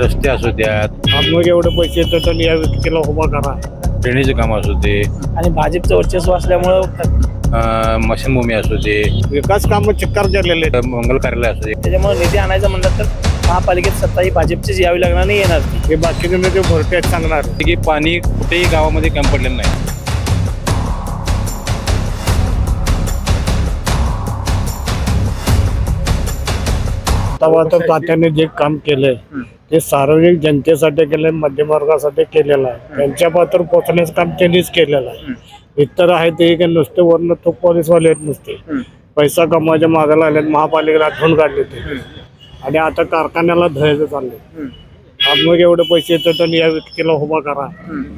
रस्ते असू द्यात. मग एवढे पैसे येतात तर या व्यक्तीला उभा करा. ड्रेनेज काम असू दे. आणि भाजपचं वर्चस्व असल्यामुळं अं, मशीनभूमी असू दे. विकास कामं चिक्कार आहेत. मंगल कार्यालय असू दे. त्याच्यामुळे निधी आणायचं म्हणलं तर महापालिकेत सत्ता ही भाजपचीच यावी लागणार नाही येणार. हे बाकीचे ते भरते आहेत सांगणार. की पाणी कुठेही गावामध्ये कमी पडलेलं नाही. तेव्हा तर तात्याने जे काम केलंय ते सार्वजनिक जनतेसाठी केलंय मध्यमवर्गासाठी केलेलं आहे. त्यांच्या पात्र पोचण्याचं काम त्यांनीच केलेलं आहे. इतर आहे ते काय नुसते वर्ण तो पोलीसवाले आहेत नुसते. पैसा कमवायच्या मागायला आले महापालिकेला आठवण काढले ते आणि आता कारखान्याला धयाचं चाललंय. आज मग एवढे पैसे येतात तर या व्यक्तीला उभा करा.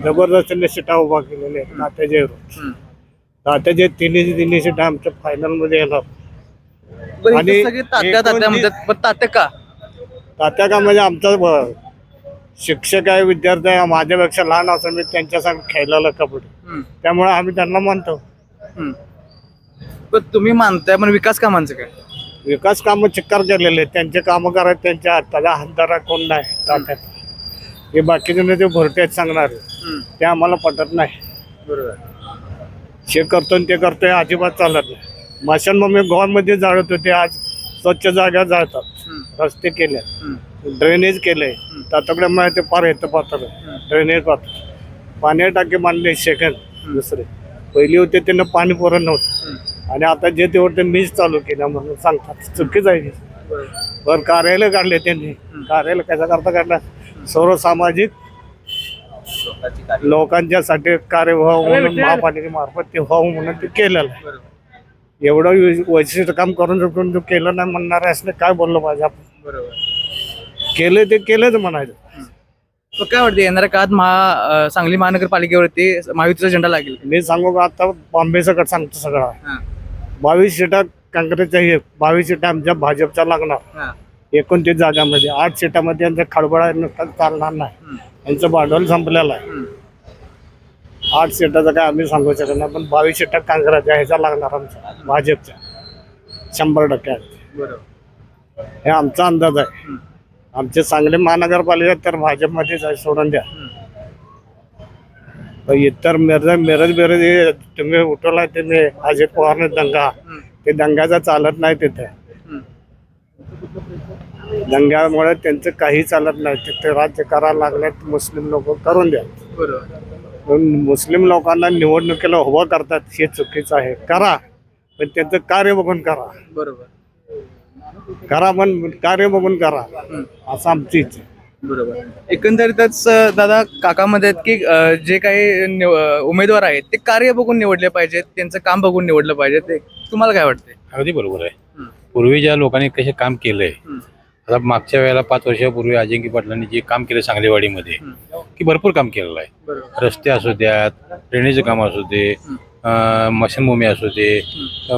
जबरदस्तीने सीटा उभा केलेल्या आहेत विरोधात. तात्याचे तिन्ही तिन्ही सीटा आमच्या फायनलमध्ये येणार. बरं, आणि सगळे तात्या तात्या म्हणतात पण तात्या का? तात्या का म्हणजे आमचा ब- शिक्षक आहे विद्यार्थी आहे माझ्यापेक्षा लहान असं मी त्यांच्या संग खेळलेला कबड्डी हम्म, त्यामुळे आम्ही त्यांना मानतो. हम्म. पण तुम्ही मानताय पण विकास कामांचं काय? विकास कामं चिक्कार केलेले आहेत. त्यांचे कामं करायचे त्यांच्या हाताला हातदारा कोण नाही तात्यात हे बाकीचे ते भरते आहेत सांगणार हम्म, ते आम्हाला पटत नाही. बरोबर. जे करतो आणि ते करतोय अजिबात चालत नाही. मशानभूमी गोवामध्ये जाळत होते आज स्वच्छ जागा जाळतात. रस्ते केले. ड्रेनेज केले. तातकड्यामुळे ते पार येतं पात्र ड्रेनेज पात्र पाणी टाके बांधले सेकंड दुसरे. पहिली होते त्यांना पाणी पुरत नव्हतं. आणि आता जे ते होते मीच चालू केलं म्हणून सांगतात. चुकीच आहे. वर कार्यालय काढले त्यांनी. कार्यालय कशा करता काढलं सर्वसामाजिक लोकांच्यासाठी कार्य व्हावं म्हणून महापालिकेमार्फत ते व्हावं म्हणून ते केलेलं आहे. एवढं वै- वैशिष्ट्य काम करून चुकून तू केलं नाही म्हणणार असं काय बोललो पाहिजे आपण बरोबर. केलं ते केलंच म्हणायचं. मग काय वाटतं येणाऱ्या काळात महा अं, सांगली महानगरपालिकेवरती महायुतीचा झेंडा लागेल? मी सांगू का आता बॉम्बे सकट सांगतो सगळं. हा, बावीस सीटा काँग्रेसच्या हे बावीस सीटा आमच्या भाजपच्या लागणार. हा, एकोणतीस जागामध्ये. आठ सीटामध्ये यांचा खडबडा नुसता चालणार नाही. हम्म, यांचं भांडवल संपलेलं आहे. हम्म. आठ सीटाचं काय आम्ही सांगू शकत नाही पण बावीस सीटा काँग्रेसच्या ह्याच्या लागणार आमच्या भाजपच्या. शंभर टक्के आहेत. बरोबर. हे आमचा अंदाज आहे. आमचे चांगले महानगरपालिका तर भाजपमध्येच आहे सोडून द्या. इतर मिरज मिरज बिरज हे तुम्ही उठवलाय तुम्ही अजित पवारने दंगा. ते दंगाचा चालत नाही तिथे. दंग्यामुळे त्यांचं काही चालत नाही. तिथे राज्य करायला लागल्यात मुस्लिम लोक करून द्या. बरोबर. मुस्लिम लोकांना निवडणुकीला उभं करतात हे चुकीचं आहे करा पण त्यांचं कार्य बघून करा बरोबर करा पण कार्य बघून करा. असं आमची इच्छा आहे. बरोबर एकंदरीतच अं, दादा काकामध्ये आहेत की अं, जे काही निव- अं, उमेदवार आहेत ते कार्य बघून निवडले पाहिजेत त्यांचं काम बघून निवडलं पाहिजे ते तुम्हाला काय वाटते अगदी बरोबर आहे. पूर्वी ज्या लोकांनी कसे काम केलंय हम्म. आता मागच्या वेळेला पाच वर्षापूर्वी अजिंक्य पाटलांनी जे काम केलं सांगलीवाडीमध्ये की भरपूर काम केलेलं आहे. रस्ते असू द्यात ड्रेनेज काम असू दे मशीनभूमी असू दे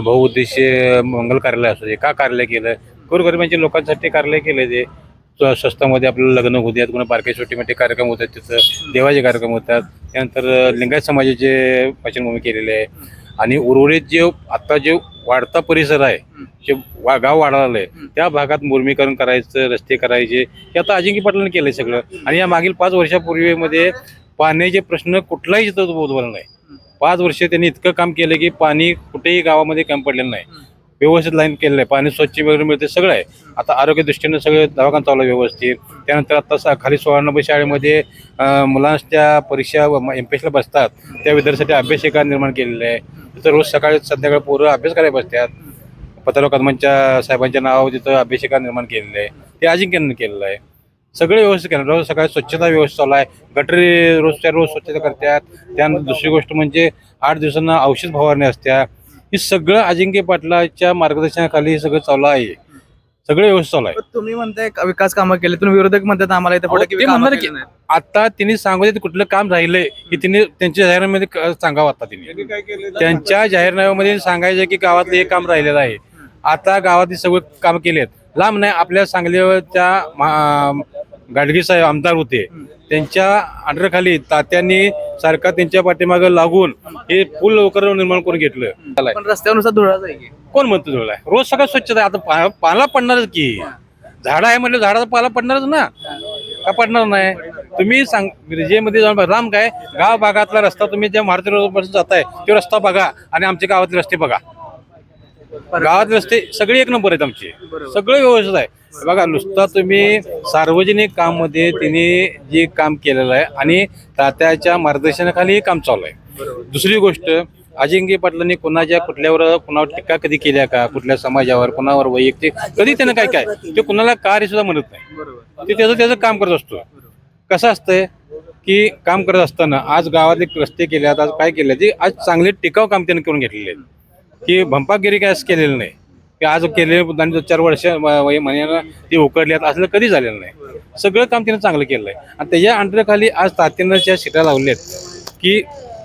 बहुउद्देशीय मंगल कार्यालय असू दे का कार्यालय केलं? गोरगरिबांच्या लोकांसाठी कार्यालय केलं ते. स्व- स्वस्तामध्ये आपलं लग्न होऊ द्यात पुन्हा छोटे कार्यक्रम होतात तिथं देवाचे कार्यक्रम होतात. त्यानंतर लिंगायत समाजाचे मशीनभूमी केलेले आहे. आणि उर्वरित जे आता जे वाढता परिसर आहे जे वा गाव वाढायला आहे त्या भागात मुर्मीकरण करायचं रस्ते करायचे हे आता अजिंक्य पाटलांनी केलंय सगळं. आणि या मागील पाच वर्षापूर्वीमध्ये पाण्याचे प्रश्न कुठलाही तिथं उद्भवला नाही. पाच वर्ष त्यांनी इतकं काम केलं की पाणी कुठेही गावामध्ये कमी पडलेलं नाही. व्यवस्थित लाईन केलेलं आहे. पाणी स्वच्छ वगैरे मिळते सगळं आहे. आता आरोग्य दृष्टीनं सगळं दवाखाना चालू आहे व्यवस्थित. त्यानंतर आता सा- खाली सोळानब्बे शाळेमध्ये मुलांच्या परीक्षा एम पी एसला बसतात. त्या विद्यार्थ्यांसाठी अभ्यासिका निर्माण केलेलं आहे. तिथं रोज सकाळी संध्याकाळी पोरं अभ्यास करायला बसतात. पत्रकार कदमांच्या साहेबांच्या नावावर तिथं अभिषेका निर्माण केलेलं आहे. ते अजिंक्यानं केलेलं आहे. सगळे व्यवस्थित केलं. रोज सकाळी स्वच्छता व्यवस्थित चालू आहे. गटरी रोजच्या रोज स्वच्छता करतात. त्यानंतर दुसरी गोष्ट म्हणजे आठ दिवसांना औषध फवारणी असत्या. हे सगळं अजिंक्य पाटलाच्या मार्गदर्शनाखाली हे सगळं चालू आहे. सगळं व्यवस्थित चालू आहे. पण तुम्ही म्हणताय का विकास कामं केले तुम्ही विरोधक म्हणतात आम्हाला इथे पुढे अहो, ते म्हणणार की आता त्यांनी सांगायचं कुठलं काम राहिलंय की त्यांनी त्यांच्या जाहीरनाम्यामध्ये क- सांगावं आता त्यांनी त्यांच्या जाहीरनाम्यामध्ये सांगायचं की गावातलं हे काम राहिलेलं आहे. आता गावातली सगळं काम केलेत लांब नाही आपल्या सांगलीच्या मा- गाडगे साहेब आमदार होते. त्यांच्या अंडरखाली तात्यांनी सारखा त्यांच्या पाठीमागं लागून हे पूल लवकर निर्माण करून घेतलं. पण रस्त्यानुसार की? कोण म्हणतो तुला रोज सगळं स्वच्छता आहे. आता पाला पडणारच की. झाड आहे म्हणलं झाडाचा पाला पडणारच ना. का पडणार नाही? तुम्ही सांग विजेमध्ये जाऊन. लांब काय? गाव भागातला रस्ता तुम्ही ज्या महाराष्ट्र रोडपासून जाताय तो रस्ता बघा आणि आमच्या गावातले रस्ते बघा. गावातले रस्ते सगळे एक नंबर आहेत आमचे. सगळे व्यवस्थित आहे. बघा नुसता तुम्ही सार्वजनिक काममध्ये तिने जे काम केलेलं आहे आणि तात्याच्या मार्गदर्शनाखाली हे काम चालू आहे. दुसरी गोष्ट अजिंक्य पाटलांनी कोणाच्या कुठल्यावर कुणावर टीका कधी केल्या का? कुठल्या समाजावर कोणावर वैयक्तिक कधी त्यानं काय काय? ते कुणाला कार्य सुद्धा म्हणत नाही. ते त्याचं त्याचं काम करत असतो. कसं असतंय की काम करत असताना आज गावातले रस्ते केल्यात आज काय केले ते आज चांगले टिकाव काम त्यानं करून घेतलेले आहेत. की भंपागिरी काय असं केलेलं नाही. की आज केलेले आणि चार वर्ष महिन्यानं ते उकडल्यात असलं कधी झालेलं नाही. सगळं काम तिनं चांगलं केलं आहे. आणि त्याच्या अंडरखाली आज तात्यांना ज्या शिटा लावल्या की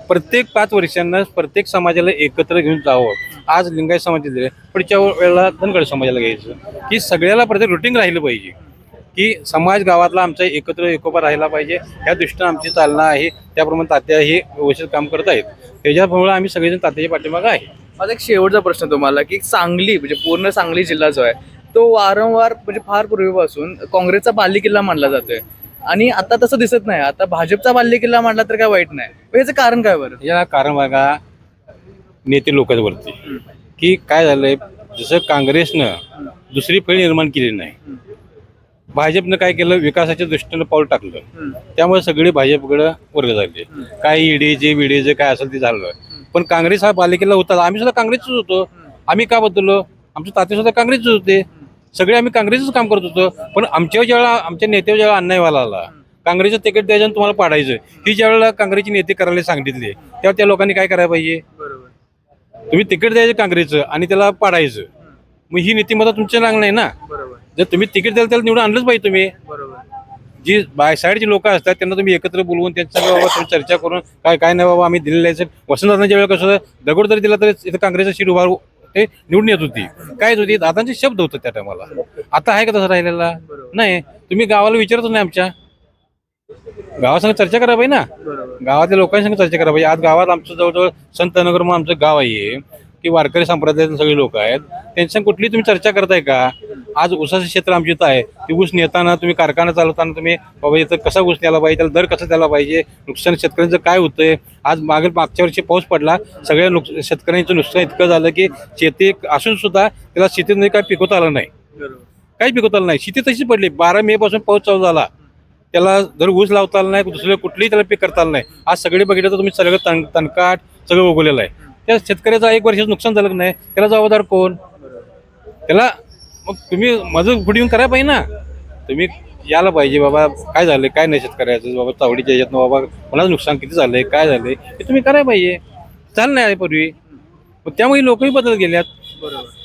प्रत्येक पाच वर्षांना प्रत्येक समाजाला एकत्र घेऊन जावं. आज लिंगायत समाजात दिले पुढच्या वेळेला धनगड समाजाला घ्यायचं. की सगळ्याला प्रत्येक रुटीन राहिलं पाहिजे. की समाज गावातला आमचा एकत्र एकोपा राहिला पाहिजे. या दृष्टीनं आमची चालना आहे. त्याप्रमाणे तात्या हे व्यवस्थित काम करत आहेत त्याच्यामुळे आम्ही सगळेजण तात्याच्या पाठीमागं आहे. माझा एक शेवटचा प्रश्न तुम्हाला की सांगली म्हणजे पूर्ण सांगली जिल्हा जो आहे तो वारंवार म्हणजे फार पूर्वीपासून काँग्रेसचा बालेकिल्ला मानला जातोय. आणि आता तसं दिसत नाही आता भाजपचा बाल्यकिल्ला मानला तर काय वाईट नाही. पण याचं कारण काय बरं? याला कारण बघा नेते लोकांवरती की काय झालंय जसं काँग्रेसनं दुसरी फळी निर्माण केली नाही भाजपनं काय केलं विकासाच्या दृष्टीनं पाऊल टाकलं. त्यामुळे सगळे भाजपकडे वर्ग झाले. काय ईडीचे विडीचे काय असेल ते झालं. पण काँग्रेस हा पालिकेला होता. आम्ही सुद्धा काँग्रेसच होतो. आम्ही का बदललो? आमचे ताते सुद्धा काँग्रेसच होते. सगळे आम्ही काँग्रेसच काम करत होतो. पण आमच्या ज्यावेळेला आमच्या नेत्यावर ज्यावेळेला अन्यायवाला आला काँग्रेसचं तिकीट द्यायचं आणि तुम्हाला पाडायचं ही ज्यावेळेला काँग्रेसची नेते करायला सांगितले तेव्हा त्या लोकांनी काय करायला पाहिजे? तुम्ही तिकीट द्यायचं काँग्रेसचं आणि त्याला पाडायचं. मग ही नीतिमत्ता तुमच्या लागणार नाही ना? जर तुम्ही तिकीट द्याल त्याला निवडून आणलंच पाहिजे तुम्ही. जी बायसाईड जी लोक असतात त्यांना तुम्ही एकत्र बोलवून त्यांच्या बाबा तुम्ही चर्चा करून काय काय नाही बाबा आम्ही दिलेलं आहे वसंतदादांच्या वेळेला कसं दगड जरी दिला तर इथं काँग्रेसचा सीट उभार ते निवडून येत होती. काय होती दादांचे शब्द होते त्या टायमाला आता आहे का तसं राहिलेला? नाही. तुम्ही गावाला विचारतच नाही आमच्या. गावासंग चर्चा करा पाहिजे ना. गावातल्या लोकांसंग चर्चा करा पाहिजे आज गावात आमचं जवळजवळ संतनगर म्हणून आमचं गाव आहे की वारकरी संप्रदायातील सगळे लोक आहेत. त्यांच्या कुठली तुम्ही चर्चा करताय का? आज ऊसाचं क्षेत्र आमच्या इथं आहे. ते ऊस नेताना तुम्ही कारखाना चालवताना तुम्ही बाबा इथं कसा ऊस न्यायला पाहिजे? त्याला दर कसा द्यायला पाहिजे? नुकसान शेतकऱ्यांचं काय होतंय? आज मागील मागच्या वर्षी पाऊस पडला सगळ्या नुक शेतकऱ्यांचं नुकसान इतकं झालं की शेती असून सुद्धा त्याला शेतीमध्ये काय पिकवता आलं नाही. काही पिकवता आलं नाही. शेती तशीच पडली. बारा मे पासून पाऊस चालू झाला. त्याला जर ऊस लावता आला नाही दुसरं कुठलीही त्याला पीक करता आलं नाही. आज सगळे बघितलं तर तुम्ही सगळं तण तणकाट सगळं उगवलेलं आहे. त्या शेतकऱ्याचं एक वर्षाचं नुकसान झालं नाही? त्याला जबाबदार कोण? त्याला मग तुम्ही माझं पुढे येऊन करायला पाहिजे ना. तुम्ही यायला पाहिजे बाबा काय झालं काय नाही शेतकऱ्याचं बाबा चावडीच्या याच्यातनं बाबा कोणाचं नुकसान किती झालंय काय झालंय हे तुम्ही करायला पाहिजे. चाल नाही पूर्वी. मग त्यामुळे लोकही बदलत गेल्यात.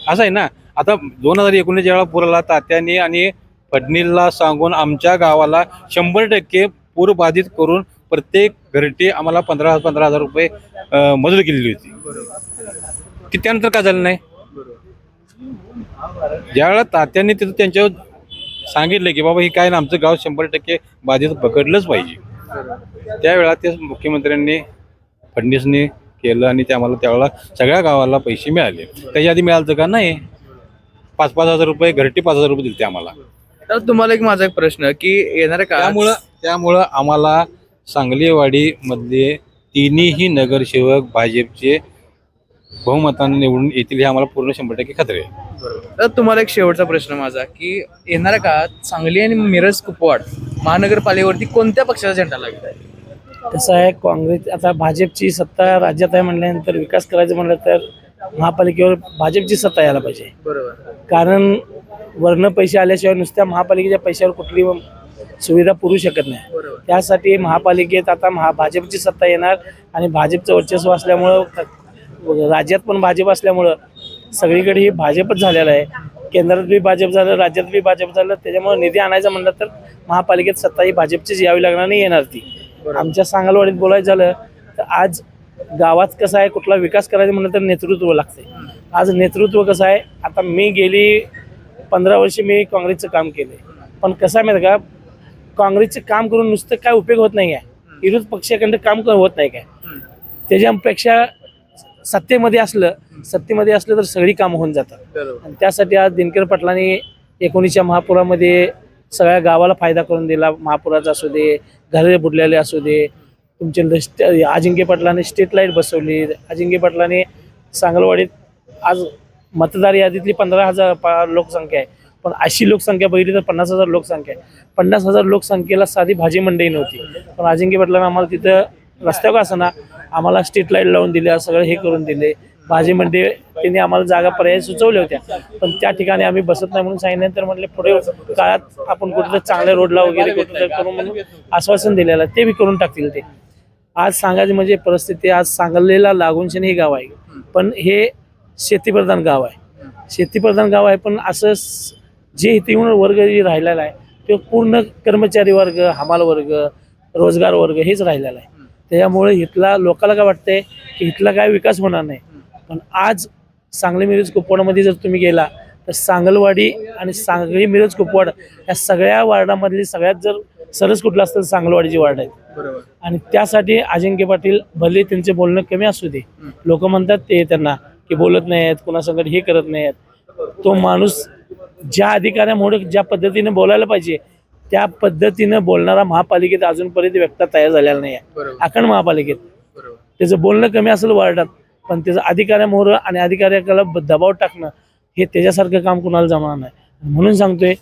असं आहे ना. आता दोन हजार एकोणीस ज्यावेळेला पुराला तात्याने आणि फडणीसला सांगून आमच्या गावाला शंभर टक्के पूर बाधित करून प्रत्येक घरटी आम्हाला पंधरा पंधरा हजार रुपये मदत केलेली होती. की त्यानंतर काय झालं नाही? ज्यावेळेला तात्यांनी तिथं त्यांच्यावर सांगितलं की बाबा ही काय ना आमचं गाव शंभर टक्के बाधित पकडलंच पाहिजे. त्यावेळा ते मुख्यमंत्र्यांनी फडणवीसने केलं आणि ते आम्हाला त्यावेळेला सगळ्या गावाला पैसे मिळाले. त्याच्या आधी मिळालं का? नाही. पाच पाच हजार रुपये घरटी पाच हजार रुपये दिले ते आम्हाला. तर तुम्हाला एक माझा एक प्रश्न की येणाऱ्या त्यामुळं त्यामुळं आम्हाला सांगलीवाडीमध्ये तिन्ही नगरसेवक भाजपचे बहुमताने निवडून येतील हे आम्हाला पूर्ण शंभर टक्के खात्री आहे. तर तुम्हाला एक शेवटचा प्रश्न माझा की येणाऱ्या काळात सांगली आणि मिरज कुपवाड महानगरपालिकेवरती कोणत्या पक्षाचा झेंडा लागेल? कसं आहे काँग्रेस आता भाजपची सत्ता राज्यात आहे म्हणल्यानंतर विकास करायचं म्हणलं तर महापालिकेवर भाजपची सत्ता यायला पाहिजे. बरोबर. कारण वरनं पैसे आल्याशिवाय नुसत्या महापालिकेच्या पैशावर कुठली सुविधा पुरू शकत नाही. बरोबर. त्यासाठी महापालिकेत आता महा भाजपची सत्ता येणार आणि भाजपचं वर्चस्व असल्यामुळं राज्यात पण भाजप असल्यामुळं सगळीकडे ही भाजपच झालेलं आहे. केंद्रात बी भाजप झालं राज्यात बी भाजप झालं त्याच्यामुळे निधी आणायचा म्हणलं तर महापालिकेत सत्ता ही भाजपचीच यावी लागणार नाही येणार ती. आमच्या सांगलवाडीत बोलायचं झालं तर आज गावात कसं आहे कुठला विकास करायचा म्हणलं तर नेतृत्व लागते. आज नेतृत्व कसं आहे आता मी गेली पंधरा वर्षे मी काँग्रेसचं काम केले पण कसं आहे माहिती का काँग्रेसचं काम करून नुसतं काय उपयोग होत नाही आहे विरोध पक्षाकडं काम होत नाही काय? त्याच्यापेक्षा सत्तेमध्ये असलं सत्तेमध्ये असलं तर सगळी कामं होऊन जातात. आणि त्यासाठी आज दिनकर पाटलांनी एकोणीसच्या महापुरामध्ये सगळ्या गावाला फायदा करून दिला. महापुराचा असू दे घरे बुडलेले असू दे तुमचे अजिंक्य पाटलाने स्ट्रीट लाइट बसवली. अजिंक्य पाटलाने सांगलवाडीत आज मतदार यादीतली पंधरा हजार लोकसंख्या आहे. पण अशी लोकसंख्या बघितली तर पन्नास हजार लोकसंख्या आहे. पन्नास हजार लोकसंख्येला साधी भाजी मंडई नव्हती. पण अजिंक्य पाटलानं आम्हाला तिथं रस्त्यावर असताना आम्हाला स्ट्रीट लाइट लावून दिल्या सगळं हे करून दिले. भाजी मंडी त्यांनी आम्हाला जागा पर्याय सुचवल्या होत्या. पण त्या ठिकाणी आम्ही बसत नाही म्हणून सांगितल्यानंतर म्हटले पुढे काळात आपण कुठेतरी चांगल्या रोडला वगैरे कुठेतरी करून म्हणून आश्वासन दिलेलं आहे ते बी करून टाकतील ते. आज सांगायची म्हणजे परिस्थिती आज सांगलीला लागूनशन हे गाव आहे. पण हे शेतीप्रधान गाव आहे. शेतीप्रधान गाव आहे पण असं जे इथे येऊन वर्ग जे राहिलेला आहे तो पूर्ण कर्मचारी वर्ग हमाल वर्ग रोजगार वर्ग हेच राहिलेला आहे. त्याच्यामुळे इथला लोकाला काय वाटतंय की इथला काय विकास होणार नाही. पण आज सांगली मिरज कुपवाडमध्ये जर तुम्ही गेला तर सांगलवाडी आणि सांगली मिरज कुपवाड या सगळ्या वार्डामधली सगळ्यात जर सरस कुठलं असतं तर सांगलवाडीची वार्ड आहे आणि त्यासाठी अजिंक्य पाटील भले त्यांचे बोलणं कमी असू दे लोक म्हणतात ते त्यांना की बोलत नाही आहेत कुणासंगत हे करत नाही आहेत तो माणूस ज्या अधिकाऱ्यामुळे ज्या पद्धतीने बोलायला पाहिजे त्या पद्धतीनं बोलणारा महापालिकेत अजूनपर्यंत व्यक्ती तयार झालेला नाही आहे अखंड महापालिकेत. त्याचं बोलणं कमी असेल वार्डात पण त्याचं अधिकाऱ्यामोहर आणि अधिकाऱ्याला दबाव टाकणं हे त्याच्यासारखं काम कुणाला जमणार नाही. म्हणून सांगतोय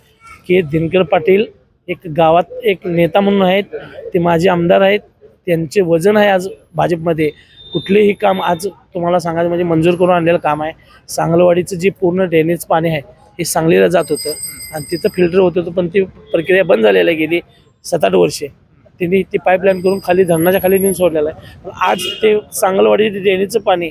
की दिनकर पाटील एक गावात एक नेता म्हणून आहेत ते माझे आमदार आहेत त्यांचे वजन आहे आज भाजपमध्ये. कुठलेही काम आज तुम्हाला सांगायचं म्हणजे मंजूर करून आणलेलं काम आहे. सांगलवाडीचं जे पूर्ण ड्रेनेज पाणी आहे हे सांगलीला जात होतं. आणि तिथं फिल्टर होत होतं पण ती प्रक्रिया बंद झालेली आहे गेली सात आठ वर्षे. तिने ती पाईपलाईन करून खाली धरणाच्या खाली नेऊन सोडलेलं आहे. पण आज ते सांगलवाडी ड्रेनेजचं पाणी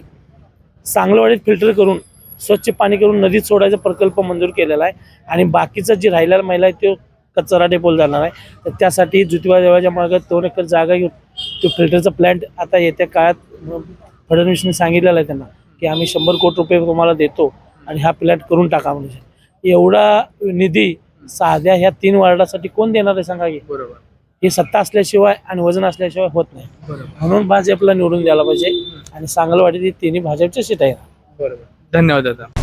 सांगलवाडीत फिल्टर करून स्वच्छ पाणी करून नदीत सोडायचा प्रकल्प मंजूर केलेला आहे. आणि बाकीचा जी राहिलेला महिला आहे तो कचरा डेपोल जाणार आहे. तर त्यासाठी ज्योतिबा देवाच्या मार्गात दोन एकर जागा घेऊन तो फिल्टरचा प्लॅन्ट आता येत्या काळात फडणवीसने सांगितलेलं आहे त्यांना की आम्ही शंभर कोटी रुपये तुम्हाला देतो आणि हा प्लॅन्ट करून टाका म्हणजे एवढा निधी साध्या ह्या तीन वार्डासाठी कोण देणार आहे सांगा की? बरोबर. ही सत्ता असल्याशिवाय आणि वजन असल्याशिवाय होत नाही. बरोबर. म्हणून भाजपला निवडून द्यायला पाहिजे आणि सांगलवाडी ती तिन्ही भाजपच्या सीट आहे. बरोबर. धन्यवाद दादा.